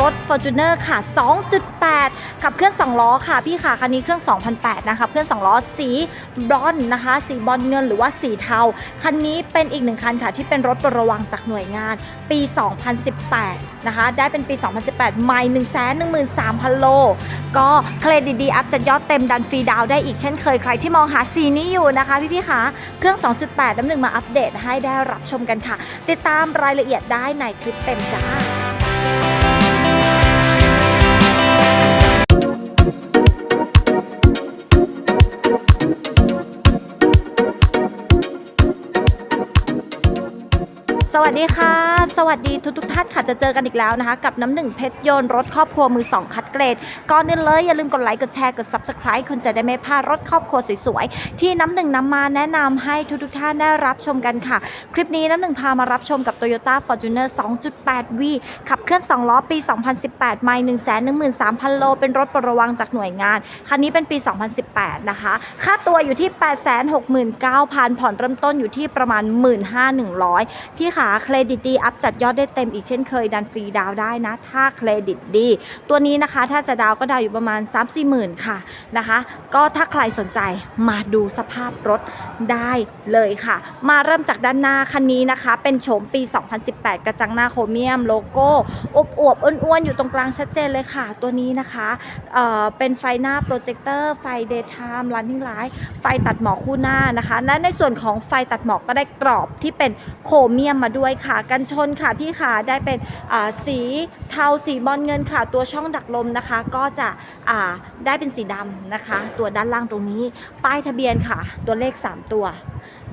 รถ Fortuner ค่ะ 2.8 ขับเคลื่อน 2 ล้อค่ะ พี่ค่ะ คันนี้เครื่อง 2008 นะคะ เคลื่อน 2 ล้อ สีบรอนนะคะ สีบอลเงินหรือว่าสีเทา คันนี้เป็นอีกหนึ่งคันค่ะ ที่เป็นรถประวังจากหน่วยงาน ปี 2018 นะคะ ได้เป็นปี 2018ไม่ 1 1 3 0 0 0 โล ก็เครดิตดีอัพจัดยอดเต็มดันฟรีดาวได้อีกเช่นเคย ใครที่มองหาสีนี้อยู่นะคะ พี่ๆคะเครื่อง 2.8 น้ำหนึ่งมาอัปเดตให้ได้รับชมกันค่ะ ติดตามรายละเอียดได้ในคลิปเต็มจ้า วัสดีค่ะ สวัสดีทุกทุกท่านค่ะจะเจอกันอีกแล้วนะคะ กับน้ำหนึ่งเพชรยนต์รถครอบครัวมือสองคัดเกรดก่อนอื่นเลยอย่าลืมกดไลค์กดแชร์กด subscribe คนจะได้ไม่พลาดรถครอบครัวสวยๆที่น้ำหนึ่งนำมาแนะนำให้ทุกทุกท่านได้รับชมกันค่ะ คลิปนี้น้ำหนึ่งพามารับชมกับ Toyota Fortuner 2.8V ขับเคลื่อน 2 ล้อปี 2018 ไม่113,000 โล เป็นรถประวังจากหน่วยงาน คันนี้เป็นปี 2018 นะคะ ค่าตัวอยู่ที่ 869,000 ผ่อนเริ่มต้นอยู่ที่ประมาณ 15,100 พี่ขาเครดิตดีอัพจัดยอดได้เต็มอีกเช่นเคยดันฟรีดาวได้นะ ถ้าเครดิตดี ตัวนี้นะคะถ้าจะดาวก็ดาวอยู่ประมาณ3-4หมื่นค่ะนะคะ ก็ถ้าใครสนใจมาดูสภาพรถได้เลยค่ะ มาเริ่มจากด้านหน้าคันนี้นะคะ เป็นโฉมปี 2018 กระจังหน้าโครเมียมโลโก้อบอวบอ้วนๆ อยู่ตรงกลางชัดเจนเลยค่ะ ตัวนี้นะคะเเป็นไฟหน้าโปรเจคเตอร์ไฟ daytime running light ไฟตัดหมอกคู่หน้านะคะและในส่วนของไฟตัดหมอกก็ได้กรอบที่เป็นโครเมียมมาด้วยค่ะ กันชนค่ะพี่ขาได้เป็นสีเทาสีบอลเงินค่ะ ตัวช่องดักลมนะคะ ก็จะได้เป็นสีดำนะคะ ตัวด้านล่างตรงนี้ ป้ายทะเบียนค่ะ ตัวเลข 3 ตัว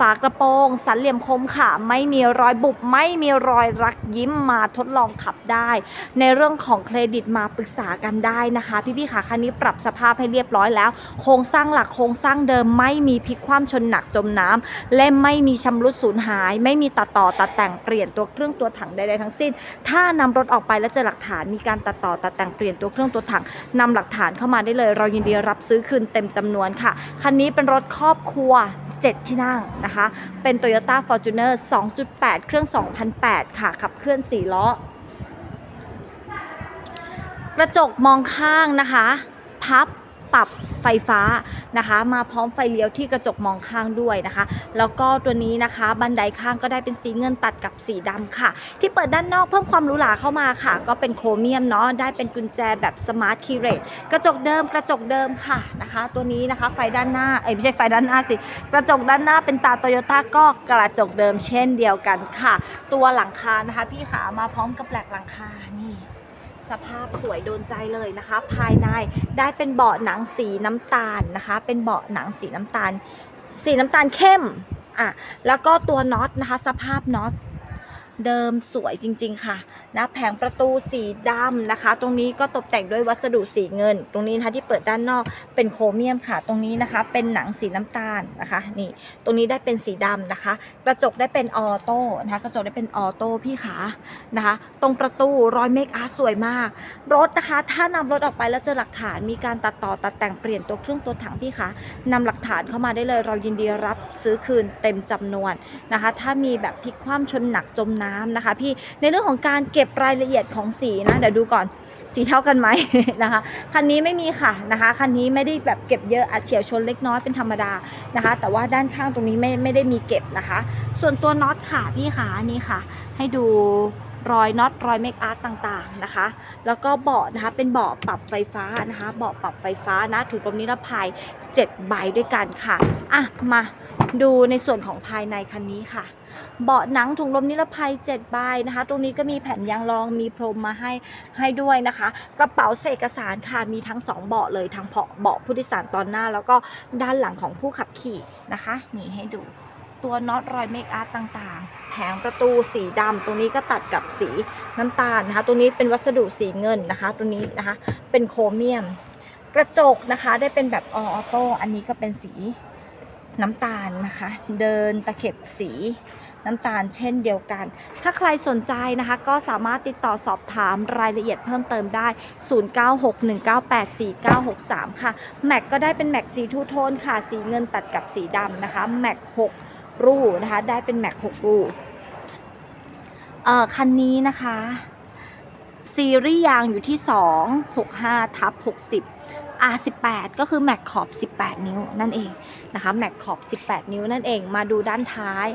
ฝากระโปรงสันเหลี่ยมคมค่ะ ไม่มีรอยบุบไม่มีรอยรักยิ้มมาทดลองขับได้ ในเรื่องของเครดิตมาปรึกษากันได้นะคะพี่ๆค่ะคันนี้ปรับสภาพให้เรียบร้อยแล้ว โครงสร้างหลักโครงสร้างเดิมไม่มีพลิกคว่ำชนหนักจมน้ำและไม่มีชำรุดสูญหาย ไม่มีตัดต่อตัดแต่งเปลี่ยนตัวเครื่องตัวถังใดๆทั้งสิ้น ถ้านำรถออกไปแล้วเจอหลักฐานมีการตัดต่อตัดแต่งเปลี่ยนตัวเครื่องตัวถังนำหลักฐานเข้ามาได้เลย เรายินดีรับซื้อคืนเต็มจำนวนค่ะคันนี้เป็นรถครอบครัว 7 ที่นั่งนะคะ เป็น Toyota Fortuner 2.8 เครื่อง 2008 ค่ะ ขับเคลื่อน 4 ล้อ กระจกมองข้างนะคะ พับ ปรับไฟฟ้านะคะ มาพร้อมไฟเลี้ยวที่กระจกมองข้างด้วยนะคะ แล้วก็ตัวนี้นะคะ บันไดข้างก็ได้เป็นสีเงินตัดกับสีดำค่ะ ที่เปิดด้านนอกเพิ่มความหรูหราเข้ามาค่ะ ก็เป็นโครเมียมเนาะได้เป็นกุญแจแบบสมาร์ทคีย์เรทกระจกเดิมกระจกเดิมค่ะนะคะ ตัวนี้นะคะไฟด้านหน้าเอ้ยไม่ใช่ไฟด้านหน้าสิกระจกด้านหน้าเป็นตาโตโยต้าก็กระจกเดิมเช่นเดียวกันค่ะ ตัวหลังคานะคะ พี่ขามาพร้อมกับแหลกหลังคา สภาพสวยโดนใจเลยนะคะ ภายในได้เป็นเบาะหนังสีน้ำตาลนะคะ เป็นเบาะหนังสีน้ำตาล สีน้ำตาลเข้มอะแล้วก็ตัวน็อตนะคะ สภาพน็อต เดิมสวยจริง ๆ ค่ะนะแผงประตูสีดำนะคะ ตรงนี้ก็ตกแต่งด้วยวัสดุสีเงิน ตรงนี้นะคะที่เปิดด้านนอกเป็นโครเมียมค่ะ ตรงนี้นะคะ เป็นหนังสีน้ำตาลนะคะ นี่ ตรงนี้ได้เป็นสีดำนะคะ กระจกได้เป็นออโต้นะคะกระจกได้เป็นออโต้พี่ขานะคะ ตรงประตูรอยเมคอาร์สวยมาก รถนะคะ ถ้านำรถออกไปแล้วเจอหลักฐานมีการตัดต่อตัดแต่งเปลี่ยนตัวเครื่องตัวถังพี่คะนำหลักฐานเข้ามาได้เลย เรายินดีรับซื้อคืนเต็มจำนวนนะคะ ถ้ามีแบบพลิกคว่ำชนหนักจมน้ำนะคะ พี่ในเรื่องของการเก็บรายละเอียดของสีนะเดี๋ยวดูก่อนสีเท่ากันไหมนะคะคันนี้ไม่มีค่ะนะคะคันนี้ไม่ได้แบบเก็บเยอะอาจเฉียวชนเล็กน้อยเป็นธรรมดานะคะ แต่ว่าด้านข้างตรงนี้ไม่ไม่ได้มีเก็บนะคะ ส่วนตัวน็อตค่ะพี่ขานี่ค่ะ ให้ดูรอยน็อตรอยเมคอาร์ตต่างๆนะคะ แล้วก็เบาะนะคะเป็นเบาะปรับไฟฟ้านะคะเบาะปรับไฟฟ้านะถูกลมนิรภัย7ใบด้วยกันค่ะอะมาดูในส่วนของภายในคันนี้ค่ะ เบาะหนังถุงลมนิรภัย7ใบนะคะ ตรงนี้ก็มีแผ่นยางรองมีพรมมาให้ให้ด้วยนะคะ กระเป๋าเศษเอกสารค่ะมีทั้ง 2 เบาะเลยทั้งเบาะผู้โดยสารตอนหน้า แล้วก็ด้านหลังของผู้ขับขี่นะคะนี่ให้ดูตัวน็อตรอยเมคอาร์ตต่างๆ แผงประตูสีดำตรงนี้ก็ตัดกับสีน้ำตาลนะคะ ตรงนี้เป็นวัสดุสีเงินนะคะตรงนี้นะคะเป็นโครเมียม กระจกนะคะได้เป็นแบบออโต้อันนี้ก็เป็นสี น้ำตาลนะคะ เดินตะเข็บสีน้ำตาลเช่นเดียวกัน ถ้าใครสนใจนะคะก็สามารถติดต่อสอบถามรายละเอียดเพิ่มเติมได้ 0961984963 ค่ะ แม็กก็ได้เป็นแม็กสีทูโทนค่ะ สีเงินตัดกับสีดำนะคะ แม็ก6รูนะคะ ได้เป็นแม็ก6รูเอ่อคันนี้นะคะ ซีรีส์ยางอยู่ที่ 265ทับ60 R18 ก็คือแม็กขอบ 18 นิ้วนั่นเองนะคะแม็กขอบ 18 นิ้วนั่นเองมาดูด้านท้าย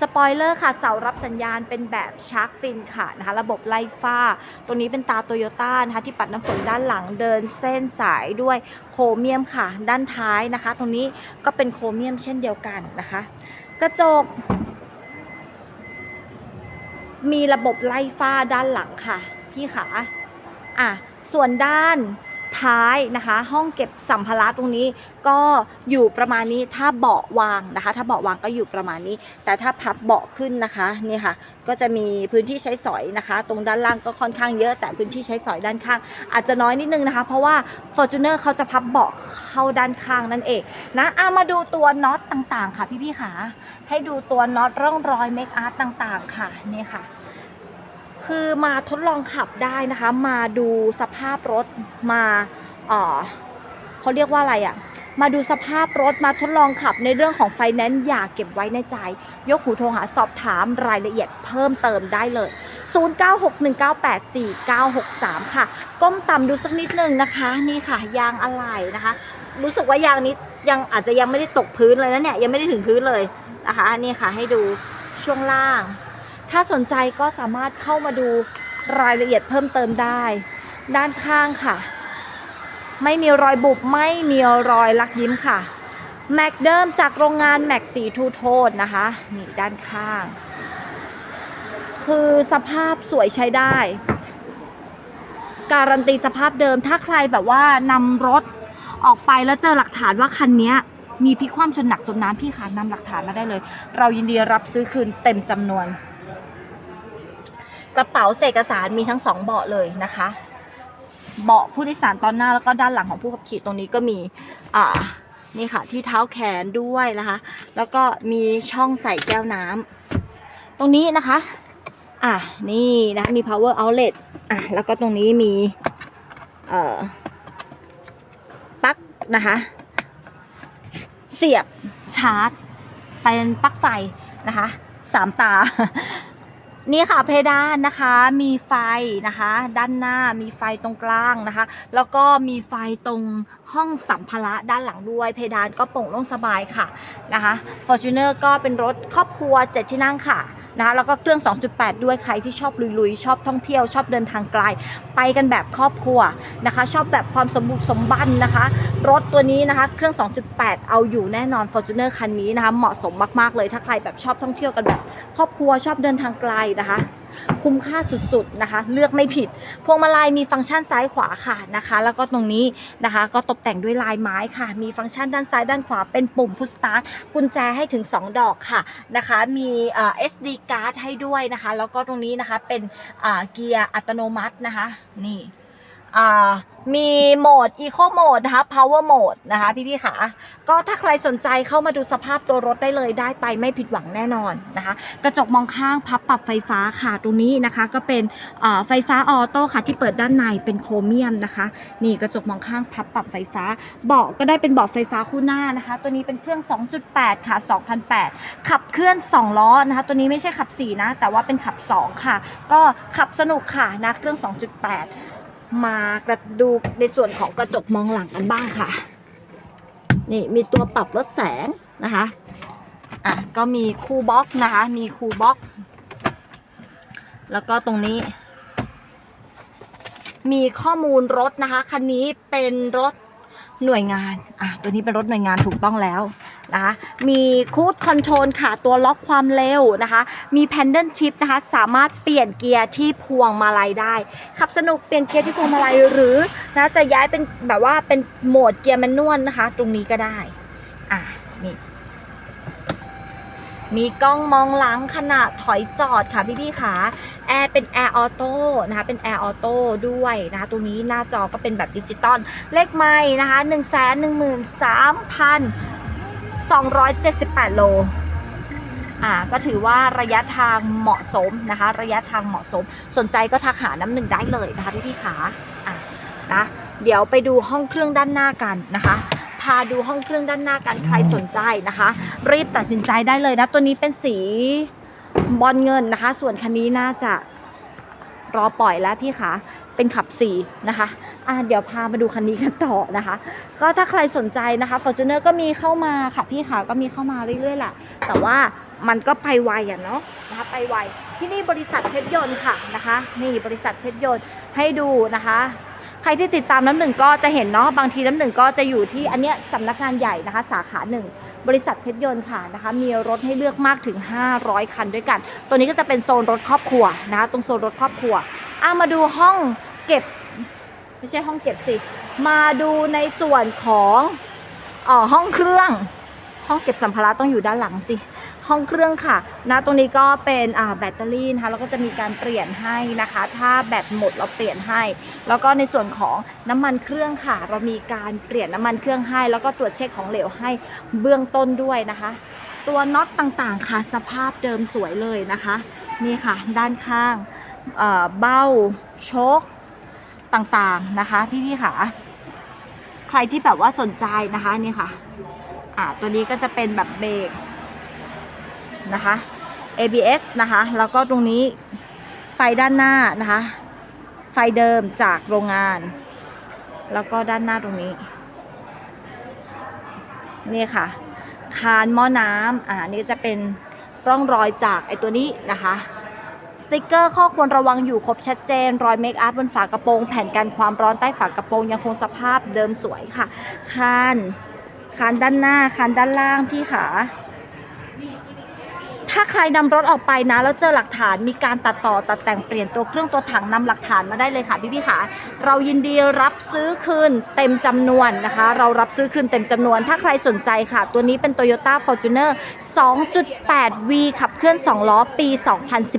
สปอยเลอร์ค่ะเสารับสัญญาณเป็นแบบชาร์กฟินค่ะนะคะระบบไล่ฟ้าตรงนี้เป็นตาโตโยต้านะคะที่ปัดน้ำฝนด้านหลังเดินเส้นสายด้วยโครเมียมค่ะ ด้านท้ายนะคะ ตรงนี้ก็เป็นโครเมียมเช่นเดียวกันนะคะ กระจกมีระบบไล่ฟ้าด้านหลังค่ะ พี่ขาอะส่วนด้าน ท้ายนะคะ ห้องเก็บสัมภาระตรงนี้ก็อยู่ประมาณนี้ถ้าเบาะวางนะคะ ถ้าเบาะวางก็อยู่ประมาณนี้ แต่ถ้าพับเบาะขึ้นนะคะนี่ค่ะ ก็จะมีพื้นที่ใช้สอยนะคะ ตรงด้านล่างก็ค่อนข้างเยอะ แต่พื้นที่ใช้สอยด้านข้าง อาจจะน้อยนิดนึงนะคะ เพราะว่า Fortuner เขาจะพับเบาะเข้าด้านข้างนั่นเองนะอามาดูตัวน็อตต่างๆ ค่ะพี่ๆค่ะให้ดูตัวน็อตร่องรอยเมคอาร์ตต่างๆ ค่ะนี่ค่ะ คือมาทดลองขับได้นะคะ มาดูสภาพรถมาเออเขาเรียกว่าอะไรอะ่ะ มาดูสภาพรถมาทดลองขับในเรื่องของไฟแนนซ์อย่าเก็บไว้ในใจ ยกหูโทรหาสอบถามรายละเอียดเพิ่มเติมได้เลย 0961984963 ค่ะ ก้มต่ำดูสักนิดนึงนะคะ นี่ค่ะ ยางอะไหล่นะคะ รู้สึกว่ายางนี้ยังอาจจะยังไม่ได้ตกพื้นเลยนะเนี่ยยังไม่ได้ถึงพื้นเลยนะคะนี่ค่ะให้ดูช่วงล่าง ถ้าสนใจก็สามารถเข้ามาดูรายละเอียดเพิ่มเติมได้ ด้านข้างค่ะ ไม่มีรอยบุบไม่มีรอยลักยิ้มค่ะแม็กเดิมจากโรงงานแม็กสีทูโทนนะคะนี่ด้านข้าง คือสภาพสวยใช้ได้ การันตีสภาพเดิมถ้าใครแบบว่านำรถออกไปแล้วเจอหลักฐานว่าคันนี้มีพิกคว่ำจนหนักจมน้ำพี่คะนำหลักฐานมาได้เลย เรายินดีรับซื้อคืนเต็มจำนวน กระเป๋าเศษเอกสารมีทั้งสองเบาะเลยนะคะ เบาะผู้โดยสารตอนหน้าแล้วก็ด้านหลังของผู้ขับขี่ตรงนี้ก็มีอ่านี่ค่ะที่เท้าแขนด้วยนะคะ แล้วก็มีช่องใส่แก้วน้ำตรงนี้นะคะ อะนี่นะมี power outlet อะแล้วก็ตรงนี้มีเอ่อปลั๊กนะคะ เสียบชาร์จเป็นปลั๊กไฟนะคะสามตา นี่ค่ะเพดานนะคะมีไฟนะคะ ด้านหน้ามีไฟตรงกลางนะคะ แล้วก็มีไฟตรงห้องสัมภาระด้านหลังด้วย เพดานก็โปร่งโล่งสบายค่ะนะคะ Fortuner ก็เป็นรถครอบครัวเจ็ดที่นั่งค่ะ นะคะแล้วก็เครื่อง 2.8 ด้วยใครที่ชอบลุยๆ ชอบท่องเที่ยว ชอบเดินทางไกล ไปกันแบบครอบครัวนะคะ ชอบแบบความสมบุกสมบันนะคะ รถตัวนี้นะคะ เครื่อง 2.8 เอาอยู่แน่นอน Fortuner คันนี้นะคะ เหมาะสมมากๆเลยถ้าใครแบบชอบท่องเที่ยวกันแบบครอบครัวชอบเดินทางไกลนะคะ คุ้มค่าสุดๆนะคะ เลือกไม่ผิด พวงมาลัยมีฟังก์ชันซ้ายขวาค่ะนะคะ แล้วก็ตรงนี้นะคะ ก็ตกแต่งด้วยลายไม้ค่ะ มีฟังก์ชันด้านซ้ายด้านขวาเป็นปุ่มพุชสตาร์ทกุญแจให้ถึง 2 ดอกค่ะนะคะ มีเอ่อ SD card ให้ด้วยนะคะ แล้วก็ตรงนี้นะคะเป็นอ่าเกียร์อัตโนมัตินะคะนี่ มีโหมด Eco Mode นะคะ Power Mode นะคะพี่ๆค่ะ ก็ถ้าใครสนใจเข้ามาดูสภาพตัวรถได้เลยได้ไปไม่ผิดหวังแน่นอนนะคะ กระจกมองข้างพับปรับไฟฟ้าค่ะตรงนี้นะคะ ก็เป็นไฟฟ้าออโต้ค่ะที่เปิดด้านในเป็นโครเมียมนะคะ นี่กระจกมองข้างพับปรับไฟฟ้า เบาะก็ได้เป็นเบาะไฟฟ้าคู่หน้านะคะ ตัวนี้เป็นเครื่อง 2.8 ค่ะ 2008 ขับเคลื่อน 2 ล้อนะคะ ตัวนี้ไม่ใช่ขับ 4 นะ แต่ว่าเป็นขับ 2 ค่ะ ก็ขับสนุกค่ะนะเครื่อง 2.8 มากระดูในส่วนของกระจกมองหลังกันบ้างค่ะ นี่มีตัวปรับลดแสงนะคะอะก็มีคูลบ็อกนะคะ มีคูลบ็อก แล้วก็ตรงนี้ มีข้อมูลรถนะคะ คันนี้เป็นรถหน่วยงาน อะ ตัวนี้เป็นรถหน่วยงานถูกต้องแล้ว นะคะมีคูดคอนโทรลค่ะตัวล็อกความเร็วนะคะ มีแพนเดิลชิพนะคะ สามารถเปลี่ยนเกียร์ที่พวงมาลัยได้ ขับสนุกเปลี่ยนเกียร์ที่พวงมาลัยหรือนะจะย้ายเป็นแบบว่าเป็นโหมดเกียร์แมนนวลนะคะ ตรงนี้ก็ได้อะนี่มีกล้องมองหลังขณะถอยจอดค่ะพี่ๆค่ะแอร์เป็นแอร์ออโต้นะคะเป็นแอร์ออโต้ด้วยนะคะตรงนี้หน้าจอก็เป็นแบบดิจิตอลเลขไม้นะคะ 1 1 3 278 โล อ่า ก็ถือว่าระยะทางเหมาะสมนะคะ ระยะทางเหมาะสม สนใจก็ทักหาน้ำหนึ่งได้เลยนะคะพี่ๆค่ะอะนะ เดี๋ยวไปดูห้องเครื่องด้านหน้ากันนะคะพาดูห้องเครื่องด้านหน้ากันใครสนใจนะคะ รีบตัดสินใจได้เลยนะ ตัวนี้เป็นสีบอลเงินนะคะ ส่วนคันนี้น่าจะรอปล่อยแล้วพี่คะ เป็นขับ4นะคะอะเดี๋ยวพามาดูคันนี้กันต่อนะคะ ก็ถ้าใครสนใจนะคะ Fortuner ก็มีเข้ามาค่ะพี่ขาก็มีเข้ามาเรื่อยๆแหละแต่ว่ามันก็ไปไวอะเนาะนะคะไปไวที่นี่บริษัทเพชรยนต์ค่ะนะคะนี่บริษัทเพชรยนต์ให้ดูนะคะใครที่ติดตามน้ำหนึ่งก็จะเห็นเนาะบางทีน้ำหนึ่งก็จะอยู่ที่อันเนี้ยสำนักงานใหญ่นะคะ สาขาหนึ่งบริษัทเพชรยนต์ค่ะนะคะ มีรถให้เลือกมากถึง 500 คันด้วยกัน ตัวนี้ก็จะเป็นโซนรถครอบครัวนะคะ ตรงโซนรถครอบครัวอะมาดูห้อง เก็บ ไม่ใช่ห้องเก็บสิ มาดูในส่วนของอ่อห้องเครื่อง ห้องเก็บสัมภาระต้องอยู่ด้านหลังสิ ห้องเครื่องค่ะนะตรงนี้ก็เป็นอ่าแบตเตอรี่นะคะแล้วก็จะมีการเปลี่ยนให้นะคะ ถ้าแบตหมดเราเปลี่ยนให้ แล้วก็ในส่วนของน้ำมันเครื่องค่ะ เรามีการเปลี่ยนน้ำมันเครื่องให้ แล้วก็ตรวจเช็คของเหลวให้เบื้องต้นด้วยนะคะ ตัวน็อตต่างๆค่ะสภาพเดิมสวยเลยนะคะนี่ค่ะ ด้านข้างเอ่อเบ้าโชค ต่างๆนะคะ พี่ๆค่ะ ใครที่แบบว่าสนใจนะคะนี่ค่ะ อ่าตัวนี้ก็จะเป็นแบบเบรกนะคะ ABS นะคะ แล้วก็ตรงนี้ไฟด้านหน้านะคะ ไฟเดิมจากโรงงาน แล้วก็ด้านหน้าตรงนี้ นี่ค่ะ คานหม้อน้ำอ่านี่จะเป็นร่องรอยจากไอตัวนี้นะคะ ติ๊กเกอร์ข้อควรระวังอยู่ครบชัดเจน รอยเมคอัพบนฝากระโปรง แผ่นกันความร้อนใต้ฝากระโปรงยังคงสภาพเดิมสวยค่ะ คาน คานด้านหน้า คานด้านล่างพี่ขา ถ้าใครนำรถออกไปนะ แล้วเจอหลักฐานมีการตัดต่อตัดแต่งเปลี่ยนตัวเครื่องตัวถังนำหลักฐานมาได้เลยค่ะพี่พี่ขาเรายินดีรับซื้อคืนเต็มจำนวนนะคะ เรารับซื้อคืนเต็มจำนวน ถ้าใครสนใจค่ะ ตัวนี้เป็น Toyota Fortuner 2.8V ขับเคลื่อน 2 ล้อปี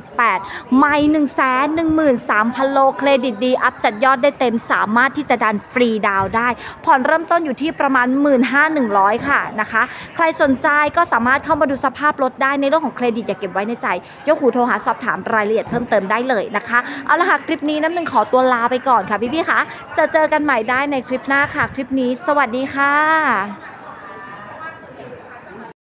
2018 ไม่ 1 1 3 0 0 0 โลเครดิตดี อัพจัดยอดได้เต็มสามารถที่จะดันฟรีดาวได้ ผ่อนเริ่มต้นอยู่ที่ประมาณ 15,100 ค่ะนะคะ ใครสนใจก็สามารถเข้ามาดูสภาพรถได้ในเรื่องของเครดิตอย่าเก็บไว้ในใจเจ้าขูโทรหาสอบถามรายละเอียดเพิ่มเติมได้เลยนะคะ เอาละค่ะคลิปนี้น้ำหนึ่งขอตัวลาไปก่อนค่ะพี่ๆคะจะเจอกันใหม่ได้ในคลิปหน้าค่ะ คลิปนี้ สวัสดีค่ะ